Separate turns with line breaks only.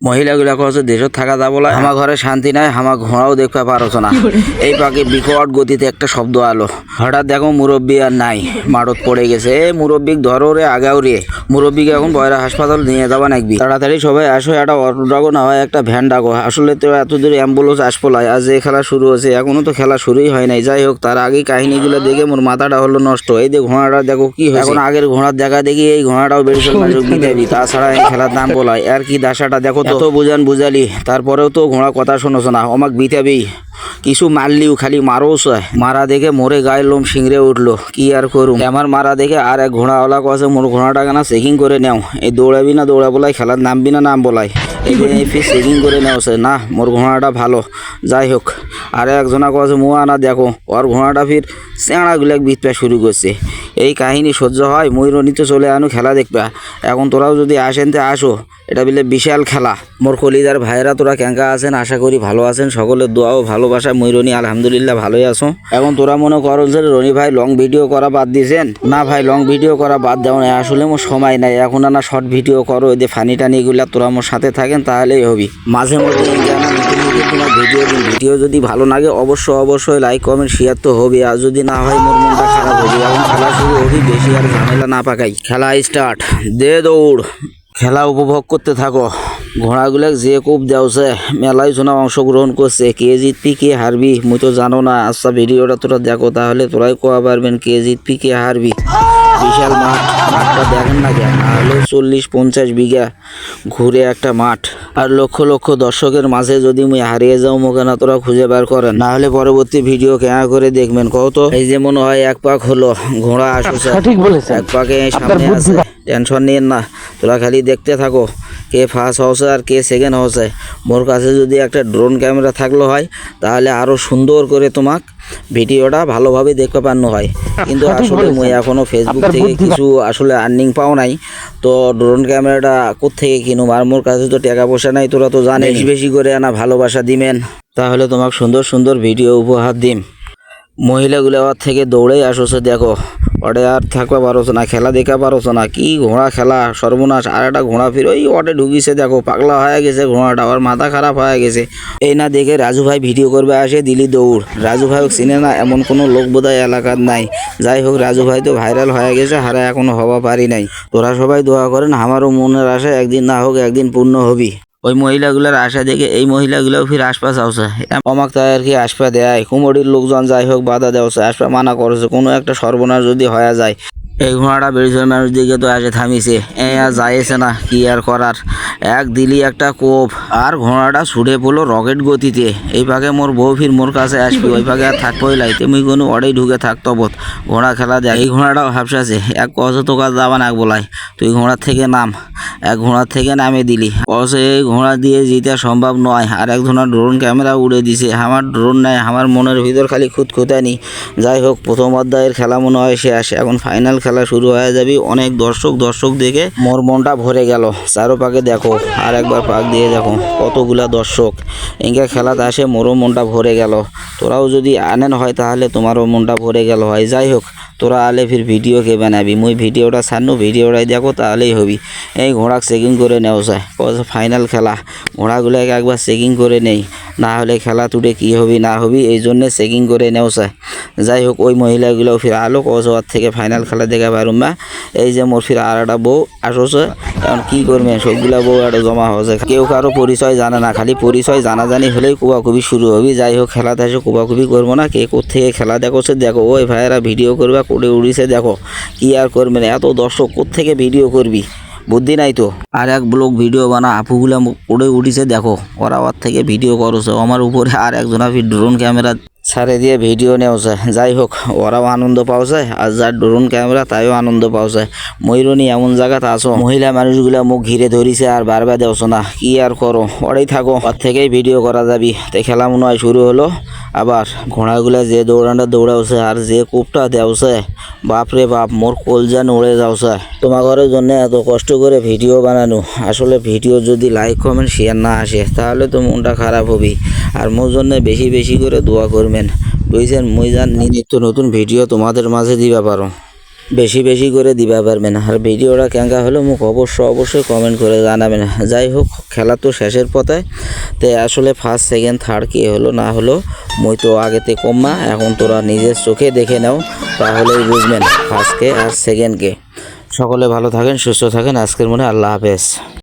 মহিলাগুলা কছে দেশত থাকা যাব না আমার ঘরে শান্তি নাই আমার ঘোড়াও দেখতে পারছ না। এই পাখি বিকট গতিতে একটা শব্দ আলো। হঠাৎ দেখো মুরব্বী আর নাই মারত পড়ে গেছে। এ মুরব্বী ধরো রে আগাও রে মুরব্বীকে এখন বয়রা হাসপাতাল নিয়ে যাবা নাকবি তাড়াতাড়ি সবাই আসো একটা অটো ডাকো না হয় একটা ভ্যান ডাকো। আসলে তো এত দূর অ্যাম্বুলেন্স আসপোলাই আজ এই খেলা শুরু হয়েছে এখনও তো খেলা শুরুই হয় নাই। যাই হোক তার আগে কাহিনীগুলো দেখে মোর মাথাটা হলো নষ্ট। এই যে ঘোড়াটা দেখো কি হয় এখন আগের ঘোড়ার দেখা দেখি এই ঘোড়াটাও মানুষ তাছাড়া এই খেলার নাম বলাই আর কি দাসাটা দেখো এত বুঝান বুঝালি তারপরেও তো ঘোড়া কথা শোনোছ না। আমাক বিতাবি কিছু মারলিও খালি মারোস মারা দেখে মোরে গায়ের লোম শিংড়ে উঠল কি আর করুম? আমার মারা দেখে আর এক ঘোড়াওয়ালা কছে মোর ঘোড়াটা কেনা চেকিং করে নেও? এই দৌড়াবি না দৌড়া বলাই খেলার নামবি না নাম বলাই এই ফির চেকিং করে নেও না মোর ঘোড়াটা ভালো যাই হোক। আর একজনা কছে মুয়া না দেখো। ওর ঘোড়াটা ফির চেঁড়াগুলাক বিতপা শুরু করছে। এই কাহিনী সহ্য হয় ময়ূরণী তো চলে আনো, খেলা দেখবা। এখন তোরাও যদি আসেন তে আসো। এটা বিলে বিশাল খেলা। মোর কলিদার ভাইরা তোরা ক্যাঙ্কা আছেন, আশা করি ভালো আছেন। সকলের দোয়াও ভালোবাসা। ময়ূরণী আলহামদুলিল্লাহ, ভালোই আছো। এখন তোরা মনে করো যে রনি ভাই লং ভিডিও করা বাদ দিয়েছেন না ভাই লং ভিডিও করা বাদ দেও না। আসলে মোর সময় নাই। এখন না শর্ট ভিডিও করো। এদের ফানি টানি এগুলা তোরা মোর সাথে থাকেন, তাহলেই হবি। মাঝে মধ্যে নতুন তোমার ভিডিও দিন ভিডিও যদি ভালো লাগে অবশ্যই অবশ্যই লাইক কমেন্ট শেয়ার তো হবে আর যদি না হয়, মোর মনটা খারাপ হবে এখন খেলা শুরু হবি বেশি, আর ঝামেলা না পাকাই। খেলা স্টার্ট দে দৌড়। খেলা উপভোগ করতে থাকো। ঘোড়াগুলো যে খুব দেওছে, মেলায় শোনা অংশগ্রহণ করছে। কে জিতবি, কে হারবি, মুই তো জানো না। আচ্ছা ভিডিওটা তোরা দেখো, তাহলে তোরাই কোয়া পারবেন কে জিতবি, কে হারবি। বিশাল মাঠ মাঠটা দেখেন না কেন? নাহলে চল্লিশ পঞ্চাশ বিঘা ঘুরে একটা মাঠ। আর লক্ষ লক্ষ দর্শকের মাঝে যদি মুই হারিয়ে যাও মুখে না তোরা খুঁজে বার করেন। না হলে পরবর্তী ভিডিও কেনা করে দেখবেন কত এই যে মনে হয় এক পাক হলো ঘোড়া আসছে।
সঠিক বলেছেন।
এক পাকে সামনে আছে। টেনশন নিন না তোরা খালি দেখতে থাকো কে ফার্স্ট হাউসে আর কে সেকেন্ড হাউসে মোর কাছে যদি একটা ড্রোন ক্যামেরা থাকল হয় তাহলে আরও সুন্দর করে তোমাক ভিডিওটা ভালোভাবে দেখতে পানো হয়। কিন্তু আসলে মুই এখনও ফেসবুক থেকে কিছু আসলে আর্নিং পাও নাই। তো ড্রোন ক্যামেরাটা কোত্থেকে কিনুম? আর মোর কাছে তো টাকা পয়সা নাই তোরা তো জানিস বেশি বেশি করে আনা ভালোবাসা দিমেন। তাহলে তোমাক সুন্দর সুন্দর ভিডিও উপহার দিম। মহিলাগুলো থেকে দৌড়েই আসছে দেখো। ওটে আর থাকবা পারছ না, খেলা দেখা পারছ না, কি ঘোড়া খেলা, সর্বনাশ, আর একটা ঘোড়া ফির ওই ওটে ঢুকিছে দেখো, পাগলা হয়ে গেছে ঘোড়াটা আর মাথা খারাপ হয়ে গেছে। এই না দেখে রাজু ভাই ভিডিও করবে, আসে দিলি দৌড়। রাজু ভাই চিনে না, এমন কোনো লোক বোধহয় এলাকার নাই। যাই হোক, রাজু ভাই তো ভাইরাল হয়ে গেছে, হারা এখনও হওয়া পারি নাই। তোরা সবাই দোয়া করেন, আমারও মনের আশা একদিন না হোক, একদিন পূর্ণ হবি। ওই মহিলাগুলার আশা দেখে এই মহিলাগুলো ফির আসপা চাওছে। অমাক তাই আর কি আশপা দেয় কুমড়ির লোকজন যাই হোক বাধা দেওয়া আশপা মানা করেছে, কোনো একটা সর্বনাশ যদি হয়ে যায়। এই ঘোড়াটা বেরিয়েছে মানুষ দিকে তো আসে থামিছে এ আর যাইছে না, কি আর করার? এক দিলি একটা কোপ, আর ঘোড়াটা ছুটে পড়ল রকেট গতিতে। এই পাকে মোর বউ ফির মোর কাছে আসবি, ওই পাকে আর থাকবোই লাই। তুমি কোনো অড়াই ঢুকে থাকতো বোধ ঘোড়া খেলা দেয় এই ঘোড়াটাও হাফসাছে এক কস তোকা যাবা না বলাই। তুই ঘোড়ার থেকে নাম। এক ঘোড়ার থেকে নামে দিলি। কসে এই ঘোড়া দিয়ে জিতা সম্ভব নয়। আর এক ধরনের ড্রোন ক্যামেরা উড়ে দিছে। আমার ড্রোন নাই, আমার মনের ভিতর খালি খুঁতখুতানি। যাই হোক, প্রথম অধ্যায়ের খেলা মনে হয় শেষ। এখন ফাইনাল খেলা শুরু হয়ে যাবে। অনেক দর্শক দর্শক দেখে মোর মনটা ভরে গেল। চারো পাকে দেখো আর একবার পাক দিয়ে দেখো, কতগুলা দর্শক। এঙ্কা খেলাতে আসে মোরও মনটা ভরে গেল। তোরাও যদি আনেন হয় তাহলে তোমারও মনটা ভরে গেল হয়। যাই হোক, তোরা আলে ফির ভিডিও কে বানাবি মুই ভিডিওটা ছাড়নু, ভিডিওটাই দেখো তাহলেই হবি। এই ঘোড়াক চেকিং করে নেও যায়। ফাইনাল খেলা। ঘোড়াগুলোকে একবার চেকিং করে নেই। না হলে খেলা তুটে কী হবি, না হবি, এই জন্যে চেকিং করে নেও যায় যাই হোক, ওই মহিলাগুলো ফির আলো কস ওর থেকে ফাইনাল খেলা দেখা পারুম না। এই যে মোর ফির আর একটা বউ আসছে এখন কী করবে? সবগুলা বউ একটা জমা হচ্ছে কেউ কারও পরিচয় জানে না, খালি পরিচয় জানাজানি হলেই কুবাকুবি শুরু হবি। যাই হোক, খেলাতে এসে কুবাকুবি করব না। কে থেকে খেলা দেখোছে দেখো, ওই ভাইয়েরা ভিডিও করবা করে উড়িছে, দেখো। কি আর করবে না? এত দর্শক থেকে ভিডিও করবি? বুদ্ধি নাই তো? আর এক ব্লগ ভিডিও বানা, আপুগুলা উড়ে উঠিছে, দেখো। ওরা ওর থেকে ভিডিও করছে, আমার উপরে আর একজনা ড্রোন ক্যামেরা ছাড়ে দিয়ে ভিডিও নেওছে যাই হোক, ওরাও আনন্দ পাওছে আর যার ড্রোন ক্যামেরা তাইও আনন্দ পাওছে ময়ূরণী এমন জায়গাতে আসো মহিলা মানুষগুলা মুখ ঘিরে ধরিছে আর বারবার দেওছো না, কি আর করো? ওরাই থাকো, ওর থেকেই ভিডিও করা যাবি। তাই খেলা মনে হয় শুরু হলো। আবার ঘোড়াগুলা যে দৌড়ানটা দৌড়াওছে আর যে কূপটা দেওছে বাপরে বাপ, মোর কলজা নড়ে যাওছে তোমার ঘরের জন্য এত কষ্ট করে ভিডিও বানানো। আসলে ভিডিও যদি লাইক, কমেন্ট, শেয়ার না আসে, তাহলে তো মনটা খারাপ হবি। আর মোর জন্য বেশি বেশি করে দোয়া করবেন। বুঝছেন? মুই জান নিত্য নতুন ভিডিও তোমাদের মাঝে দিবা পারো। বেশি বেশি করে দিবা পারবেন আর ভিডিওটা কেঙ্কা হলে মুখ অবশ্যই অবশ্যই কমেন্ট করে জানাবেন যাই হোক, খেলা তো শেষের পথে। তো আসলে ফার্স্ট সেকেন্ড থার্ড কি হলো না হলো, মই তো আগেতে কমা এখন তোরা নিজের চোখে দেখে নাও, তাহলেই বুঝবেন ফার্স্টকে আর সেকেন্ডকে সকলে ভালো থাকেন, সুস্থ থাকেন, আজকের মনে আল্লাহ হাফেজ।